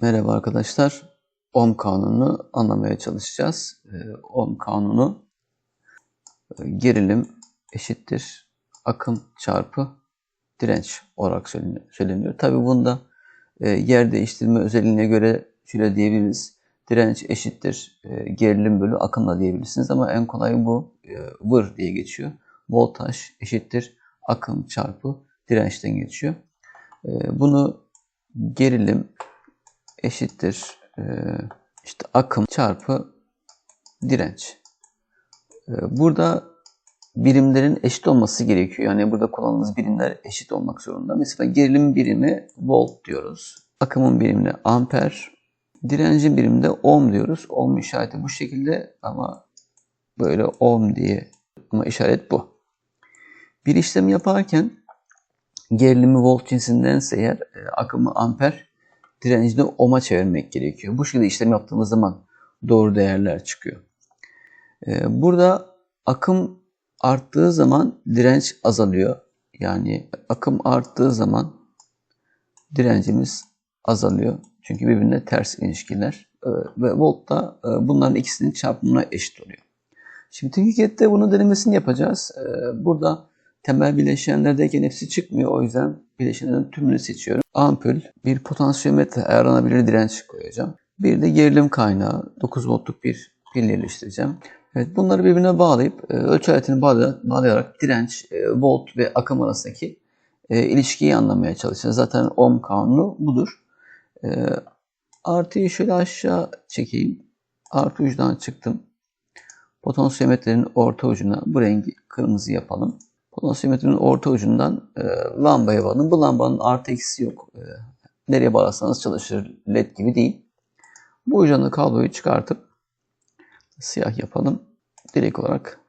Merhaba arkadaşlar. Ohm kanunu anlamaya çalışacağız. Ee, Ohm kanunu e, gerilim eşittir akım çarpı direnç olarak söyleniyor. Tabi bunda e, yer değiştirme özelliğine göre şöyle diyebiliriz. Direnç eşittir e, gerilim bölü akımla diyebilirsiniz ama en kolay bu vır diye geçiyor. Voltaj eşittir akım çarpı dirençten geçiyor. Bunu gerilim eşittir e, işte akım çarpı direnç. E, burada birimlerin eşit olması gerekiyor. Yani burada kullandığımız birimler eşit olmak zorunda. Mesela gerilim birimi volt diyoruz. Akımın birimine amper. Direncin biriminde ohm diyoruz. Ohm işareti bu şekilde ama böyle ohm diye ama işaret bu. Bir işlem yaparken gerilimi volt cinsindense eğer e, akımı amper direncini ohm'a çevirmek gerekiyor. Bu şekilde işlem yaptığımız zaman doğru değerler çıkıyor. Ee, burada akım arttığı zaman direnç azalıyor. Yani akım arttığı zaman direncimiz azalıyor. Çünkü birbirine ters ilişkiler. Ee, ve volt da e, bunların ikisinin çarpımına eşit oluyor. Şimdi Tinkercad'de bunun denemesini yapacağız. Ee, burada temel bileşenlerdeyken hepsi çıkmıyor. O yüzden bileşenlerin tümünü seçiyorum. Ampul, bir potansiyometre ayarlanabilir direnç koyacağım. Bir de gerilim kaynağı, 9 voltluk bir pil yerleştireceğim. Evet, bunları birbirine bağlayıp e, ölçü aletini bağlayarak direnç, e, volt ve akım arasındaki e, ilişkiyi anlamaya çalışacağız. Zaten ohm kanunu budur. Artıyı şöyle aşağı çekeyim. Artı ucudan çıktım. Potansiyometrenin orta ucuna bu rengi kırmızı yapalım. Potansiyometrenin orta ucundan e, lambaya bağlı. Bu lambanın artı eksi yok. E, nereye bağlarsanız çalışır. LED gibi değil. Bu ucunu kabloyu çıkartıp siyah yapalım. Direkt olarak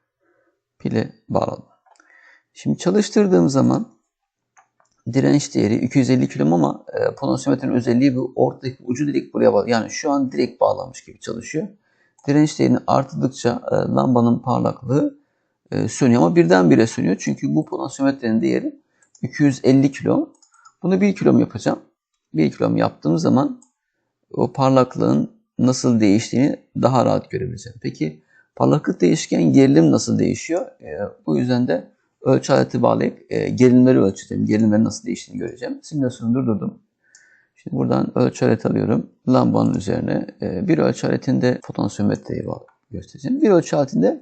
pile bağladım. Şimdi çalıştırdığım zaman direnç değeri 250 kilo ama e, potansiyometrenin özelliği bu ortadaki ucu direkt buraya bağlı. Yani şu an direkt bağlanmış gibi çalışıyor. Direnç değerini arttıkça e, lambanın parlaklığı e, sönüyor ama birdenbire sönüyor. Çünkü bu potansiyometrenin değeri 250 kilo. Bunu 1 kilom yapacağım. 1 kilom yaptığım zaman o parlaklığın nasıl değiştiğini daha rahat görebileceğim. Peki parlaklık değişken gerilim nasıl değişiyor? E, bu yüzden de ölçü aleti bağlayıp e, gerilimleri ölçeceğim. Gerilimlerin nasıl değiştiğini göreceğim. Simülasyonu durdurdum. Şimdi buradan ölçü aleti alıyorum. Lambanın üzerine e, bir ölçü aletinde potansiyometreyi göstereceğim. Bir ölçü aletinde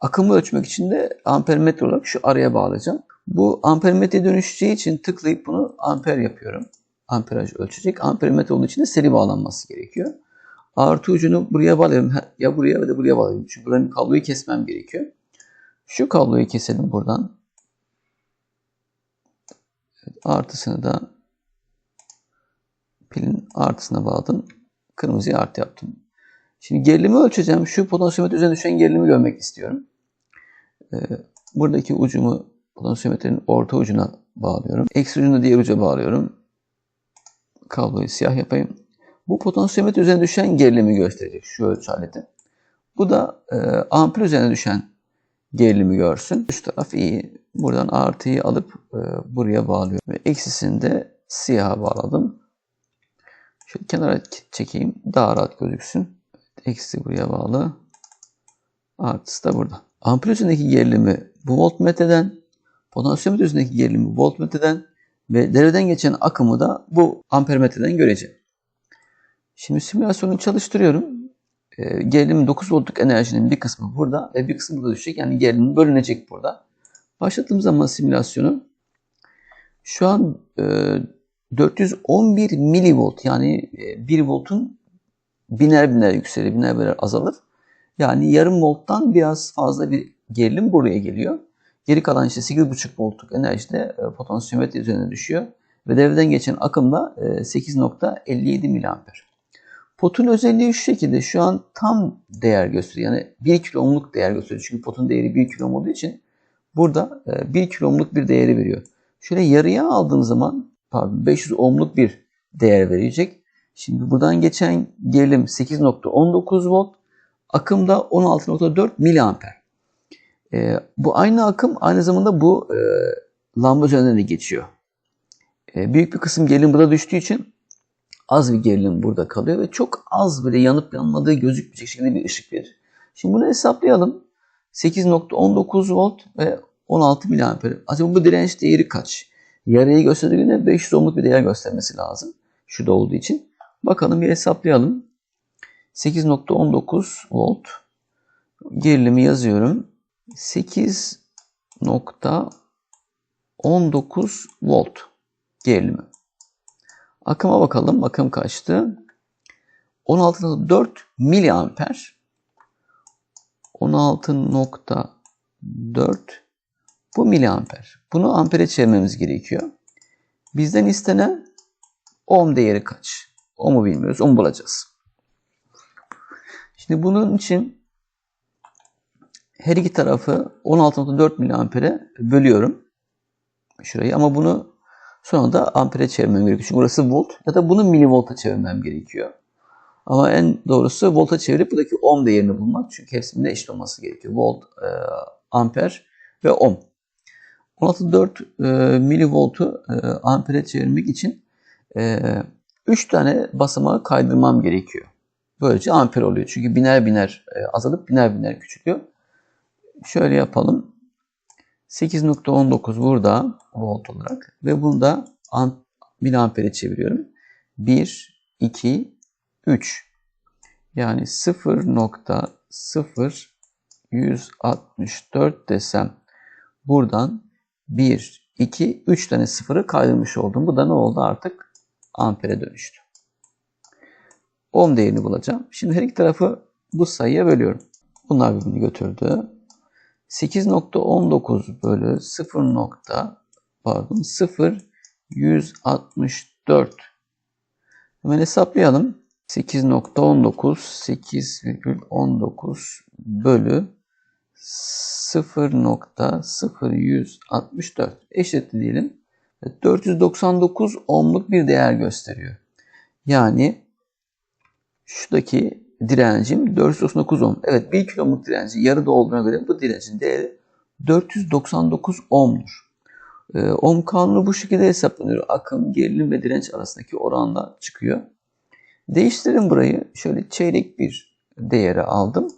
Akımı ölçmek için de ampermetre olarak şu araya bağlayacağım. Bu ampermetre dönüşeceği için tıklayıp bunu amper yapıyorum. Amperaj ölçecek. Ampermetre olduğu için de seri bağlanması gerekiyor. Artı ucunu buraya bağlıyorum. Ya buraya ya da buraya bağlıyorum. Çünkü buranın kabloyu kesmem gerekiyor. Şu kabloyu keselim buradan. Artısını da pilin artısına bağladım. Kırmızıya artı yaptım. Şimdi gerilimi ölçeceğim. Şu potansiyometre üzerine düşen gerilimi görmek istiyorum. Ee, buradaki ucumu potansiyometrenin orta ucuna bağlıyorum. Eksi ucunu diğer uca bağlıyorum. Kabloyu siyah yapayım. Bu potansiyometre üzerine düşen gerilimi gösterecek şu ölçü aleti. Bu da e, ampul üzerine düşen gerilimi görsün. Üst taraf iyi. Buradan artıyı alıp e, buraya bağlıyorum. Ve eksisini de siyaha bağladım. Şöyle kenara çekeyim. Daha rahat gözüksün. Eksi buraya bağlı. Artısı da burada. Ampul üzerindeki gerilimi bu voltmetreden, potansiyometre üzerindeki gerilimi voltmetreden ve devreden geçen akımı da bu ampermetreden göreceğim. Şimdi simülasyonu çalıştırıyorum. E, gerilim 9 voltluk enerjinin bir kısmı burada ve bir kısmı burada düşecek. Yani gerilim bölünecek burada. Başlattığım zaman simülasyonu şu an e, 411 milivolt yani e, 1 voltun biner biner yükselir, biner biner azalır. Yani yarım volttan biraz fazla bir gerilim buraya geliyor. Geri kalan işte 8,5 voltluk enerji de e, potansiyometre üzerine düşüyor. Ve devreden geçen akım da 8.57 mA. Potun özelliği şu şekilde şu an tam değer gösteriyor. Yani 1 kilo ohmluk değer gösteriyor. Çünkü potun değeri 1 kilo olduğu için burada 1 e, kilo ohmluk bir değeri veriyor. Şöyle yarıya aldığım zaman pardon 500 ohmluk bir değer verecek. Şimdi buradan geçen gerilim 8.19 volt. Akım da 16.4 miliamper. E, bu aynı akım aynı zamanda bu e, lamba üzerinden de geçiyor. E, büyük bir kısım gerilim burada düştüğü için Az bir gerilim burada kalıyor ve çok az böyle yanıp yanmadığı gözükmeyecek şekilde bir ışık verir. Şimdi bunu hesaplayalım. 8.19 volt ve 16 miliamper. Acaba bu direnç değeri kaç? Yarıyı gösterdiğinde 500 ohmluk bir değer göstermesi lazım. Şurada olduğu için. Bakalım bir hesaplayalım. 8.19 volt. Gerilimi yazıyorum. 8.19 volt gerilimi. Akıma bakalım. Akım kaçtı? 16.4 miliamper. 16.4 bu miliamper. Bunu ampere çevirmemiz gerekiyor. Bizden istenen ohm değeri kaç? Ohm'u bilmiyoruz. Ohm'u bulacağız. Şimdi bunun için her iki tarafı 16.4 miliampere bölüyorum. Şurayı ama bunu sonra da ampere çevirmem gerekiyor. Çünkü burası volt ya da bunu milivolta çevirmem gerekiyor. Ama en doğrusu volta çevirip buradaki ohm değerini bulmak. Çünkü hepsinin eşit olması gerekiyor. Volt, e, amper ve ohm. 16.4 e, milivoltu e, ampere çevirmek için e, 3 tane basamağı kaydırmam gerekiyor. Böylece amper oluyor. Çünkü biner biner e, azalıp biner biner küçülüyor. Şöyle yapalım. 8.19 burada volt olarak ve bunu da miliampere çeviriyorum. 1, 2, 3. Yani 0.0164 desem buradan 1, 2, 3 tane sıfırı kaydırmış oldum. Bu da ne oldu artık? Ampere dönüştü. Ohm değerini bulacağım. Şimdi her iki tarafı bu sayıya bölüyorum. Bunlar birbirini götürdü. 8.19 bölü 0. pardon 0 164. Hemen hesaplayalım. 8.19 8,19 bölü 0.0164 eşittir diyelim. 499 ohmluk bir değer gösteriyor. Yani şuradaki direncim 499 ohm. Evet 1 kilo ohmluk direnci yarıda olduğuna göre bu direncin değeri 499 ohmdur. Ee, ohm kanunu bu şekilde hesaplanıyor. Akım, gerilim ve direnç arasındaki oranla çıkıyor. Değiştirelim burayı. Şöyle çeyrek bir değeri aldım.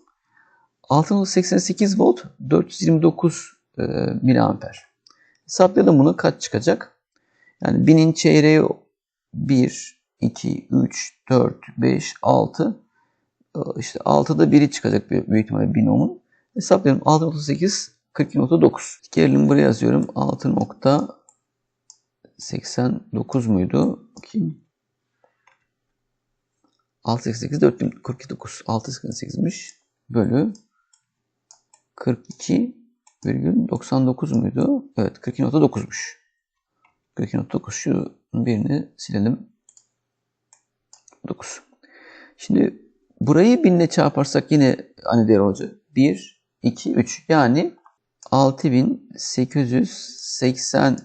6.88 volt 429 e, miliamper. Hesaplayalım bunu kaç çıkacak? Yani 1000'in çeyreği 1, 2, 3, 4, 5, 6. İşte 6'da biri çıkacak büyük ihtimalle 1000 ohmun. Hesaplayalım 6.38 42.9. Gelelim buraya yazıyorum. 6.89 muydu? Bakayım. 688 4049 688'miş bölü 42,99 muydu? Evet 42.9'muş. 42.9 şu birini silelim. 9. Şimdi burayı 1000 ile çarparsak yine aynı değer olacak. 1, 2, 3. Yani 6880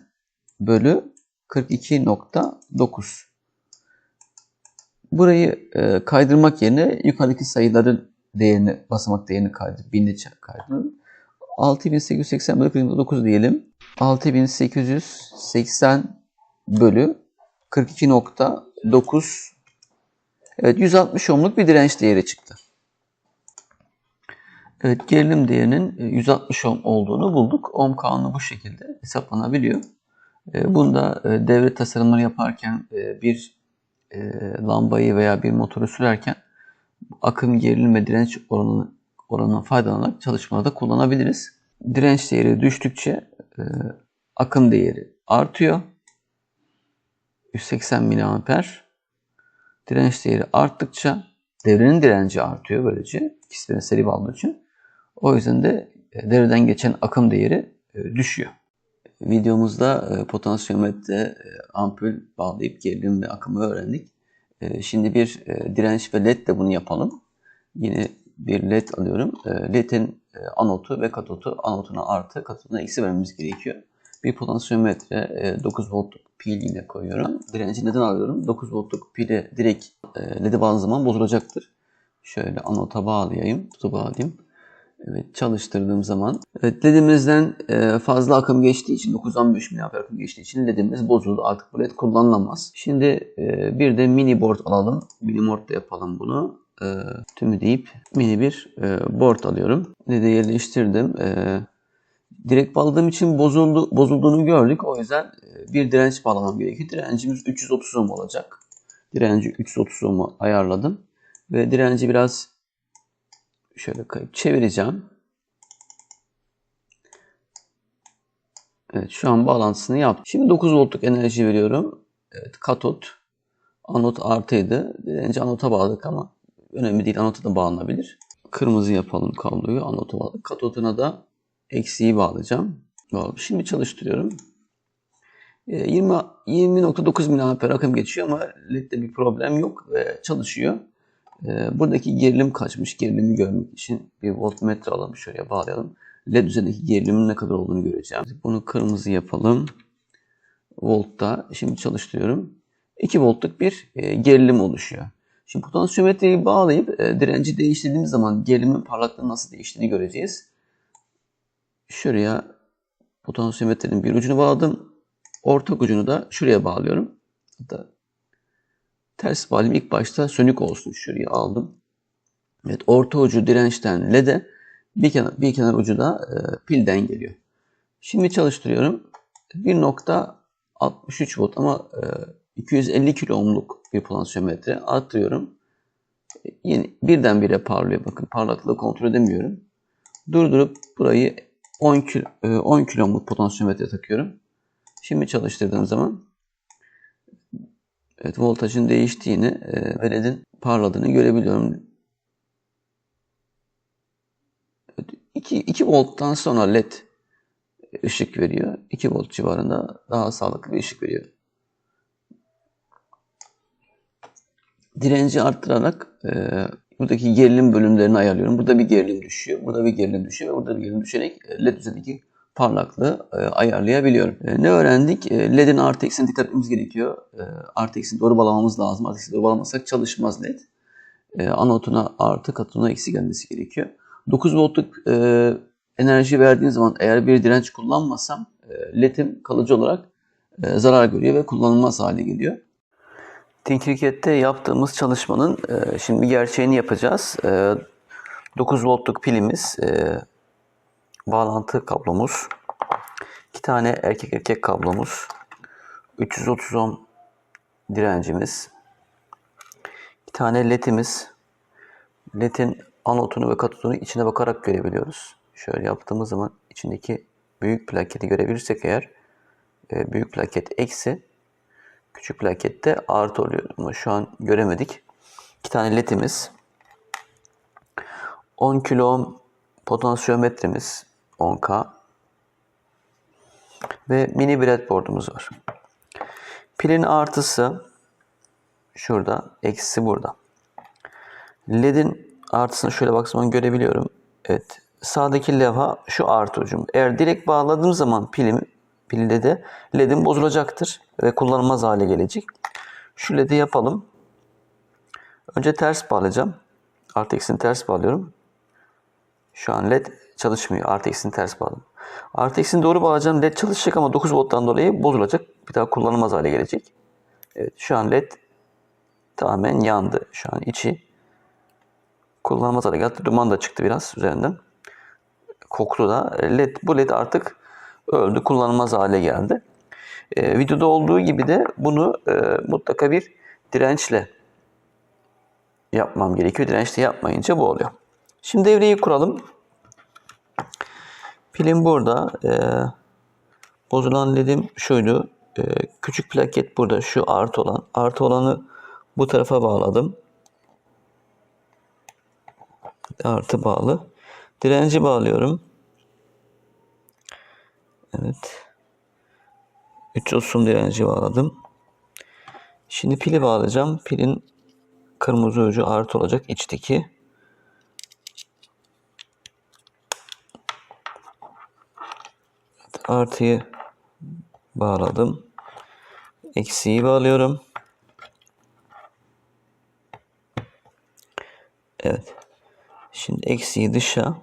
bölü 42.9. Burayı e, kaydırmak yerine yukarıdaki sayıların değerini, basamak değerini kaydır. Binle kaydırın. 6880 bölü 49 diyelim. 6880 bölü 42.9 Evet 160 ohmluk bir direnç değeri çıktı. Evet gerilim değerinin 160 ohm olduğunu bulduk. Ohm kanunu bu şekilde hesaplanabiliyor. E, bunda e, devre tasarımları yaparken e, bir lambayı veya bir motoru sürerken akım, gerilim ve direnç oranını oranından faydalanarak çalışmalarda kullanabiliriz. Direnç değeri düştükçe akım değeri artıyor. 180 mA. Direnç değeri arttıkça devrenin direnci artıyor böylece. İkisi seri bağlı için. O yüzden de e, devreden geçen akım değeri e, düşüyor. Videomuzda e, potansiyometre ampul bağlayıp gerilim ve akımı öğrendik. Şimdi bir direnç ve led de bunu yapalım. Yine bir led alıyorum. Led'in anotu ve katotu anotuna artı katotuna eksi vermemiz gerekiyor. Bir potansiyometre 9 voltluk pil koyuyorum. Direnci neden alıyorum? 9 voltluk pile direkt led'e bağlı zaman bozulacaktır. Şöyle anota bağlayayım. Tutu bağlayayım. Evet çalıştırdığım zaman evet, ledimizden e, fazla akım geçtiği için 915 mAh akım geçtiği için ledimiz bozuldu. Artık bu led kullanılamaz. Şimdi e, bir de mini board alalım. Mini board'da yapalım bunu. E, tümü deyip mini bir e, board alıyorum. Led'i yerleştirdim. E, direkt bağladığım için bozuldu, bozulduğunu gördük. O yüzden e, bir direnç bağlamam gerekiyor. Direncimiz 330 ohm olacak. Direnci 330 ohm'u ayarladım. Ve direnci biraz şöyle kayıp çevireceğim. Evet şu an bağlantısını yaptım. Şimdi 9 voltluk enerji veriyorum. Evet katot. Anot artıydı. Direnci anota bağladık ama önemli değil. Anota da bağlanabilir. Kırmızı yapalım kabloyu. Anota bağladık. Katotuna da eksiği bağlayacağım. Bağladım. Şimdi çalıştırıyorum. 20 20.9 mAh akım geçiyor ama LED'de bir problem yok ve çalışıyor. Ee, buradaki gerilim kaçmış. Gerilimi görmek için bir voltmetre alalım. Şuraya bağlayalım. LED üzerindeki gerilimin ne kadar olduğunu göreceğim. Bunu kırmızı yapalım. Voltta. Şimdi çalıştırıyorum. 2 voltluk bir e, gerilim oluşuyor. Şimdi potansiyometreyi bağlayıp e, direnci değiştirdiğimiz zaman gerilimin parlaklığının nasıl değiştiğini göreceğiz. Şuraya potansiyometrenin bir ucunu bağladım. Ortak ucunu da şuraya bağlıyorum. Hatta ters bağlayayım. İlk başta sönük olsun. Şuraya aldım. Evet orta ucu dirençten LED'e bir kenar, bir kenar ucu da e, pilden geliyor. Şimdi çalıştırıyorum. 1.63 volt ama e, 250 kilo ohmluk bir potansiyometre arttırıyorum. E, yeni birdenbire parlıyor. Bakın parlaklığı kontrol edemiyorum. Durdurup burayı 10 kilo, e, 10 kilo ohmluk potansiyometre takıyorum. Şimdi çalıştırdığım zaman Evet, voltajın değiştiğini e, ve LED'in parladığını görebiliyorum. 2, 2 volttan sonra LED ışık veriyor. 2 volt civarında daha sağlıklı bir ışık veriyor. Direnci arttırarak e, buradaki gerilim bölümlerini ayarlıyorum. Burada bir gerilim düşüyor, burada bir gerilim düşüyor ve burada bir gerilim düşerek LED üzerindeki parlaklığı e, ayarlayabiliyorum. E, ne öğrendik? E, LED'in artı eksine dikkat etmemiz gerekiyor. E, artı eksini doğru bağlamamız lazım. Artı eksini doğru bağlamazsak çalışmaz LED. E, anotuna artı katına eksi gelmesi gerekiyor. 9 voltluk e, enerji verdiğim zaman eğer bir direnç kullanmasam e, LED'im kalıcı olarak e, zarar görüyor ve kullanılmaz hale geliyor. Tinkercad'de yaptığımız çalışmanın e, şimdi gerçeğini yapacağız. E, 9 voltluk pilimiz, e, bağlantı kablomuz, iki tane erkek erkek kablomuz, 330 ohm direncimiz, bir tane ledimiz, ledin anotunu ve katodunu içine bakarak görebiliyoruz. Şöyle yaptığımız zaman içindeki büyük plaketi görebilirsek eğer e, büyük plaket eksi küçük plakette artı oluyor ama şu an göremedik. İki tane ledimiz 10 kilo ohm potansiyometremiz 10K ve mini breadboard'umuz var. Pilin artısı şurada, eksisi burada. LED'in artısını şöyle baksam görebiliyorum. Evet. Sağdaki levha şu artı ucum. Eğer direkt bağladığım zaman pilim pilde de LED'im bozulacaktır ve kullanılmaz hale gelecek. Şu LED'i yapalım. Önce ters bağlayacağım. Artı eksini ters bağlıyorum. Şu an LED çalışmıyor. Artı eksini ters bağladım. Artı eksini doğru bağlayacağım. LED çalışacak ama 9 volttan dolayı bozulacak. Bir daha kullanılmaz hale gelecek. Evet şu an LED tamamen yandı. Şu an içi kullanılmaz hale geldi. Duman da çıktı biraz üzerinden. Koktu da. LED, bu LED artık öldü. Kullanılmaz hale geldi. Ee, videoda olduğu gibi de bunu e, mutlaka bir dirençle yapmam gerekiyor. Dirençle yapmayınca bu oluyor. Şimdi devreyi kuralım. Pilim burada. Ee, bozulan ledim şuydu. Ee, küçük plaket burada. Şu artı olan. Artı olanı bu tarafa bağladım. Artı bağlı. Direnci bağlıyorum. Evet. 330 ohm direnci bağladım. Şimdi pili bağlayacağım. Pilin kırmızı ucu artı olacak içteki. Artıyı bağladım. Eksiği bağlıyorum. Evet. Şimdi eksiği dışa,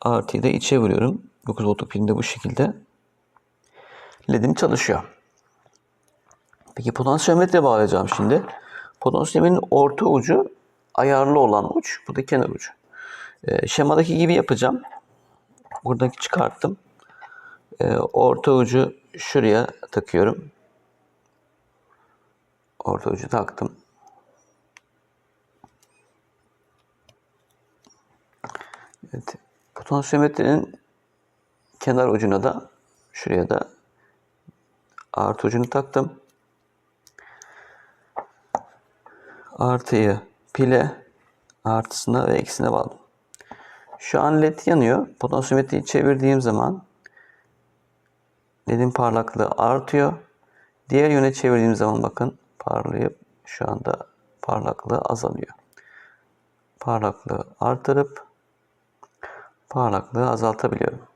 Artıyı da içe vuruyorum. 9 voltluk pilinde bu şekilde. LED'im çalışıyor. Peki potansiyometre bağlayacağım şimdi. Potansiyometrenin orta ucu ayarlı olan uç. Bu da kenar ucu. Ee, şemadaki gibi yapacağım. Buradaki çıkarttım. Ee, orta ucu şuraya takıyorum. Orta ucu taktım. Evet. Potansiyometrenin kenar ucuna da şuraya da artı ucunu taktım. Artıyı pile artısına ve eksisine bağladım. Şu an led yanıyor. Potansiyometreyi çevirdiğim zaman ledin parlaklığı artıyor. Diğer yöne çevirdiğim zaman bakın parlayıp şu anda parlaklığı azalıyor. Parlaklığı artırıp parlaklığı azaltabiliyorum.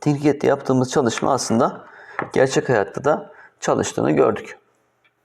Tinkercad'de yaptığımız çalışma aslında gerçek hayatta da çalıştığını gördük.